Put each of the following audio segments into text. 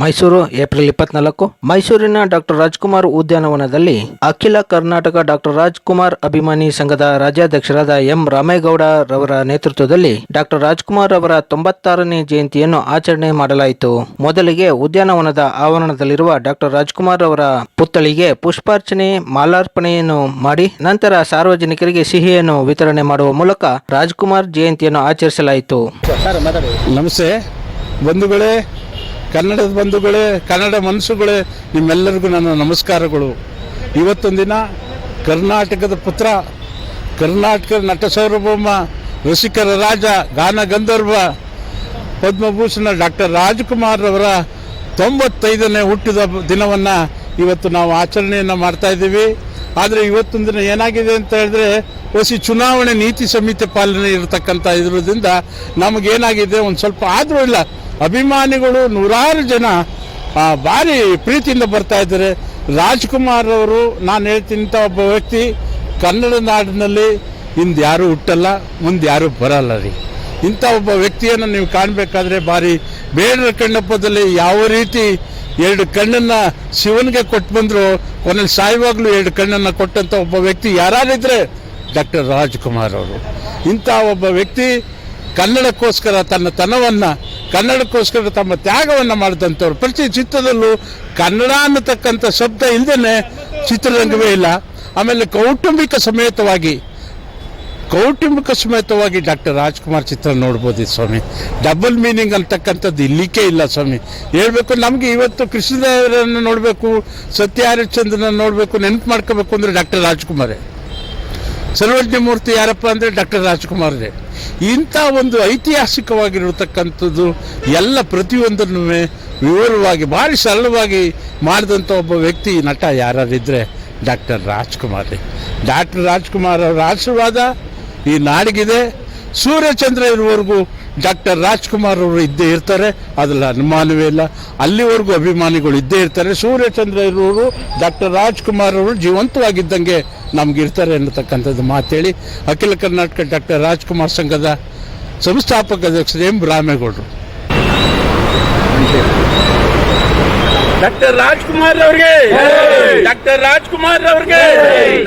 Mysuru, April ಇಪ್ಪತ್ನಾಲ್ಕು. ಮೈಸೂರಿನ doctor Rajkumar ಉದ್ಯಾನವನದಲ್ಲಿ ಅಖಿಲ ಕರ್ನಾಟಕ ಡಾಕ್ಟರ್ ರಾಜ್ಕುಮಾರ್ ಅಭಿಮಾನಿ ಸಂಘದ ರಾಜ್ಯಾಧ್ಯಕ್ಷರಾದ ಎಂ ರಾಮೇಗೌಡ ರವರ ನೇತೃತ್ವದಲ್ಲಿ ಡಾಕ್ಟರ್ ರಾಜ್ಕುಮಾರ್ ಅವರ ತೊಂಬತ್ತಾರನೇ ಜಯಂತಿಯನ್ನು ಆಚರಣೆ ಮಾಡಲಾಯಿತು. ಮೊದಲಿಗೆ ಉದ್ಯಾನವನದ ಆವರಣದಲ್ಲಿರುವ ಡಾಕ್ಟರ್ ರಾಜ್ಕುಮಾರ್ ಅವರ ಪುತ್ಥಳಿಗೆ ಪುಷ್ಪಾರ್ಚನೆ, ಮಾಲಾರ್ಪಣೆಯನ್ನು ಮಾಡಿ, ನಂತರ ಸಾರ್ವಜನಿಕರಿಗೆ ಸಿಹಿಯನ್ನು ವಿತರಣೆ ಮಾಡುವ ಮೂಲಕ ರಾಜ್ಕುಮಾರ್ ಜಯಂತಿಯನ್ನು ಆಚರಿಸಲಾಯಿತು. ನಮಸ್ತೆ. ಬಂಧುಗಳೇ ಕನ್ನಡದ ಬಂಧುಗಳೇ, ಕನ್ನಡ ಮನಸ್ಸುಗಳೇ, ನಿಮ್ಮೆಲ್ಲರಿಗೂ ನನ್ನ ನಮಸ್ಕಾರಗಳು. ಇವತ್ತೊಂದಿನ ಕರ್ನಾಟಕದ ಪುತ್ರ, ಕರ್ನಾಟಕ ನಟ ಸಾರ್ವಭೌಮ, ರಸಿಕರ ರಾಜ, ಗಾನ ಗಂಧರ್ವ, ಪದ್ಮಭೂಷಣ ಡಾಕ್ಟರ್ ರಾಜ್ಕುಮಾರ್ ಅವರ ತೊಂಬತ್ತೈದನೇ ಹುಟ್ಟಿದ ದಿನವನ್ನು ಇವತ್ತು ನಾವು ಆಚರಣೆಯನ್ನು ಮಾಡ್ತಾ ಇದ್ದೀವಿ. ಆದರೆ ಇವತ್ತೊಂದು ದಿನ ಏನಾಗಿದೆ ಅಂತ ಹೇಳಿದ್ರೆ ಹೊಸಿ ಚುನಾವಣೆ ನೀತಿ ಸಂಹಿತೆ ಪಾಲನೆ ಇರತಕ್ಕಂಥ ಇರೋದ್ರಿಂದ ನಮಗೇನಾಗಿದೆ, ಒಂದು ಸ್ವಲ್ಪ ಆದರೂ ಇಲ್ಲ. ಅಭಿಮಾನಿಗಳು ನೂರಾರು ಜನ ಭಾರಿ ಪ್ರೀತಿಯಿಂದ ಬರ್ತಾ ಇದ್ದಾರೆ. ರಾಜ್ಕುಮಾರ್ ಅವರು, ನಾನು ಹೇಳ್ತೀನಿ ಇಂಥ ಒಬ್ಬ ವ್ಯಕ್ತಿ, ಕನ್ನಡ ನಾಡಿನಲ್ಲಿ ಹಿಂದೆ ಯಾರೂ ಹುಟ್ಟಲ್ಲ, ಮುಂದೆ ಯಾರೂ ಬರಲ್ಲ ರೀ. ಇಂಥ ಒಬ್ಬ ವ್ಯಕ್ತಿಯನ್ನು ನೀವು ಕಾಣಬೇಕಾದ್ರೆ ಭಾರಿ ಬೇಡರ ಕಣ್ಣಪ್ಪದಲ್ಲಿ ಯಾವ ರೀತಿ ಎರಡು ಕಣ್ಣನ್ನು ಶಿವನಿಗೆ ಕೊಟ್ಟು ಬಂದರು ಕೊನೆಯಲ್ಲಿ ಸಾಯುವಾಗಲೂ ಎರಡು ಕಣ್ಣನ್ನು ಕೊಟ್ಟಂಥ ಒಬ್ಬ ವ್ಯಕ್ತಿ ಯಾರಿದ್ರೆ ಡಾಕ್ಟರ್ ರಾಜ್ಕುಮಾರ್ ಅವರು. ಇಂಥ ಒಬ್ಬ ವ್ಯಕ್ತಿ ಕನ್ನಡಕ್ಕೋಸ್ಕರ ತನ್ನ ತನವನ್ನು ಕನ್ನಡಕ್ಕೋಸ್ಕರ ತಮ್ಮ ತ್ಯಾಗವನ್ನು ಮಾಡಿದಂಥವ್ರು. ಪ್ರತಿ ಚಿತ್ರದಲ್ಲೂ ಕನ್ನಡ ಅನ್ನತಕ್ಕಂಥ ಶಬ್ದ ಇಲ್ಲದೇ ಚಿತ್ರರಂಗವೇ ಇಲ್ಲ. ಆಮೇಲೆ ಕೌಟುಂಬಿಕ ಸಮೇತವಾಗಿ ಕೌಟುಂಬಿಕ ಸಮೇತವಾಗಿ ಡಾಕ್ಟರ್ ರಾಜ್ಕುಮಾರ್ ಚಿತ್ರ ನೋಡ್ಬೋದು ಸ್ವಾಮಿ. ಡಬಲ್ ಮೀನಿಂಗ್ ಅಂತಕ್ಕಂಥದ್ದು ಇಲ್ಲಿಕ್ಕೆ ಇಲ್ಲ ಸ್ವಾಮಿ. ಹೇಳಬೇಕು, ನಮಗೆ ಇವತ್ತು ಕೃಷ್ಣದೇವರನ್ನು ನೋಡಬೇಕು ಸತ್ಯ ಹರಿಶ್ಚಂದ್ರನ ನೋಡಬೇಕು, ನೆನಪು ಮಾಡ್ಕೋಬೇಕು ಅಂದರೆ ಡಾಕ್ಟರ್ ರಾಜ್ಕುಮಾರೇ. ಸರ್ವಜ್ಞ ಮೂರ್ತಿ ಯಾರಪ್ಪ ಅಂದರೆ ಡಾಕ್ಟರ್ ರಾಜ್ಕುಮಾರ್ರೆ ಇಂಥ ಒಂದು ಐತಿಹಾಸಿಕವಾಗಿರತಕ್ಕಂಥದ್ದು ಎಲ್ಲ ಪ್ರತಿಯೊಂದನ್ನು ವಿವರವಾಗಿ, ಭಾರಿ ಸರಳವಾಗಿ ಮಾಡಿದಂಥ ಒಬ್ಬ ವ್ಯಕ್ತಿ ನಟ ಯಾರಿದ್ರೆ ಡಾಕ್ಟರ್ ರಾಜ್ಕುಮಾರ್ ಡಾಕ್ಟರ್ ರಾಜ್ಕುಮಾರ್ ಅವರ ಆಶೀರ್ವಾದ ಈ ನಾಡಿಗಿದೆ. ಸೂರ್ಯಚಂದ್ರ ಇರುವವರೆಗೂ ಡಾಕ್ಟರ್ ರಾಜ್ಕುಮಾರ್ ಅವರು ಇದ್ದೇ ಇರ್ತಾರೆ, ಅದ್ರಲ್ಲಿ ಅನುಮಾನವೇ ಇಲ್ಲ. ಅಲ್ಲಿವರೆಗೂ ಅಭಿಮಾನಿಗಳು ಇದ್ದೇ ಇರ್ತಾರೆ. ಸೂರ್ಯಚಂದ್ರ ಇರುವವರು ಡಾಕ್ಟರ್ ರಾಜ್ಕುಮಾರ್ ಅವರು ಜೀವಂತವಾಗಿದ್ದಂಗೆ ನಮ್ಗೆ ಇರ್ತಾರೆ ಅನ್ನತಕ್ಕಂಥದ್ದು ಮಾತೇಳಿ ಅಖಿಲ ಕರ್ನಾಟಕ ಡಾಕ್ಟರ್ ರಾಜ್ಕುಮಾರ್ ಸಂಘದ ಸಂಸ್ಥಾಪಕ ಅಧ್ಯಕ್ಷರು ಎಂ ರಾಮೇಗೌಡರು. ಡಾಕ್ಟರ್ ರಾಜ್ಕುಮಾರ್ ಅವ್ರಿಗೆ. ಡಾಕ್ಟರ್ ರಾಜ್ಕುಮಾರ್ ಅವ್ರಿಗೆ.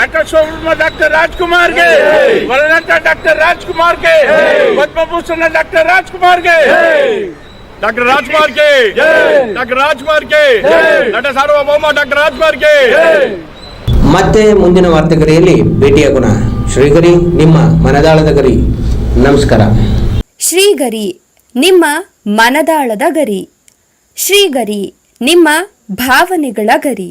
ನಟ ಸೋಮ ಡಾಕ್ಟರ್ ರಾಜ್ಕುಮಾರ್ಗೆ. ವರನಟ ಡಾಕ್ಟರ್ ರಾಜ್ಕುಮಾರ್ಗೆ. ಪದ್ಮಭೂಷಣ ಡಾಕ್ಟರ್ ರಾಜ್ಕುಮಾರ್ಗೆ. ಡಾಕ್ಟರ್ ರಾಜ್ಕುಮಾರ್ಗೆ. ಡಾಕ್ಟರ್ ರಾಜ್ಕುಮಾರ್ಗೆ. ನಟ ಸಾರ್ವಭೌಮ ಡಾಕ್ಟರ್ ರಾಜ್ಕುಮಾರ್ಗೆ. ಮತ್ತೆ ಮುಂದಿನ ವಾರ್ತೆಗರಿಯಲ್ಲಿ ಭೇಟಿಯಾಗೋಣ ಶ್ರೀಗರಿ ನಿಮ್ಮ ಮನದಾಳದ ಗರಿ. ನಮಸ್ಕಾರ. ಶ್ರೀಗರಿ ನಿಮ್ಮ ಮನದಾಳದ ಗರಿ. ಶ್ರೀಗರಿ ನಿಮ್ಮ ಭಾವನೆಗಳ ಗರಿ.